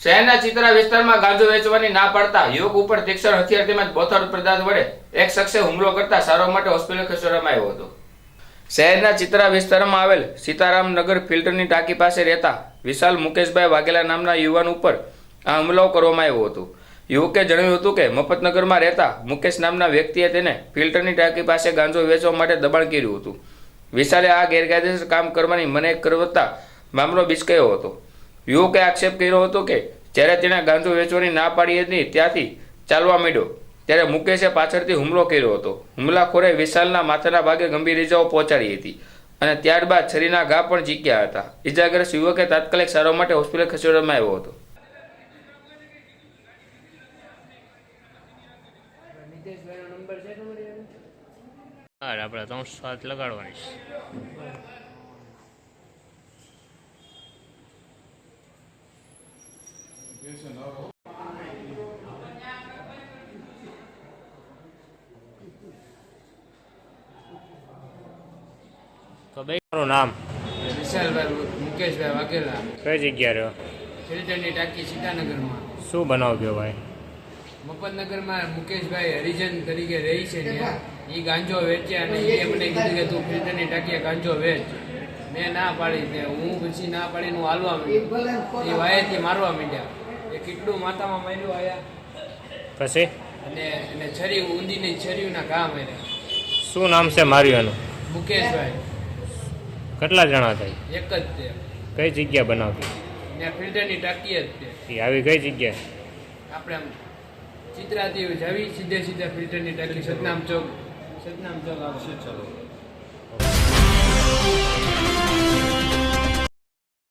શહેરના ચિત્રા વિસ્તારમાં ગાંજો વેચવાની ના પાડતા યુવક ઉપર તીક્ષણ હથિયાર તેમજ બોથડ પદાર્થ વડે એક શખ્સે હુમલો કરતા સારવાર માટે હોસ્પિટલ ખસેડવામાં આવ્યો હતો. શહેરના ચિત્રા વિસ્તારમાં આવેલ સીતારામ નગર ફિલ્ટરની ટાંકી પાસે રહેતા વિશાલ મુકેશભાઈ વાઘેલા નામના યુવાન ઉપર આ હુમલો કરવામાં આવ્યો હતો. યુવકે જણાવ્યું હતું કે મફતનગરમાં રહેતા મુકેશ નામના વ્યક્તિએ તેને ફિલ્ટરની ટાંકી પાસે ગાંજો વેચવા માટે દબાણ કર્યું હતું. વિશાલે આ ગેરકાયદેસર કામ કરવાની મને કરવતા મામલો બિચકાયો હતો. યુવકે આક્ષેપ કર્યો હતો કે જ્યારે તેણે ગાંજો વેચવાની ના પાડી હતી ત્યાંથી ચાલવા માંડ્યો. ત્યારે મુકેશે પાછળથી હુમલો કર્યો હતો. હુમલાખોરે વિશાલના માથાના ભાગે ગંભીર ઇજાઓ પહોંચાડી હતી અને ત્યારબાદ છરીના ઘા પણ જીક્યા હતા. ઇજાગ્રસ્ત યુવકે તાત્કાલિક સારવાર માટે હોસ્પિટલ ખસેડવામાં આવ્યો હતો. આપણે ત્રણસો સાત લગાડવાની છે. તો બે મારું નામ? વિશાલભાઈ મુકેશભાઈ વાઘેલા. કઈ જગ્યા રહ્યો? ફિલ્ટરની ટાંકી સીતાનગરમાં. શું બનાવ ગયો ભાઈ? મફતનગરમાં મુકેશભાઈ હરિજન તરીકે રહી છે ત્યાં એ ગાંજો વેચ્યા અને એ મને કીધું કે તું ફિલ્ટરની ટાંકીએ ગાંજો વેચ. મેં ના પાડી તે હું પછી ના પાડીને હું હાલવા માંડ્યો. એ વાયેથી મારવા માંડ્યા. એ કેટલું માથામાં માર્યું આયા. પછી? અને એને છરી ઊંધીને છરીના ઘા માર્યા. શું નામ છે માર્યું એનું? મુકેશભાઈ. કેટલા જણા થાય એક જ તે. કઈ જગ્યા બનાવતી? ને ફિલ્ટરની ટાંકી જ તે. એ આવી કઈ જગ્યા આપણે આમ ચિત્રાથી જાવી સીધે સીધા ફિલ્ટરની ટાંકી સતનામ ચોક. સતનામ ચોક આવશે ચલો?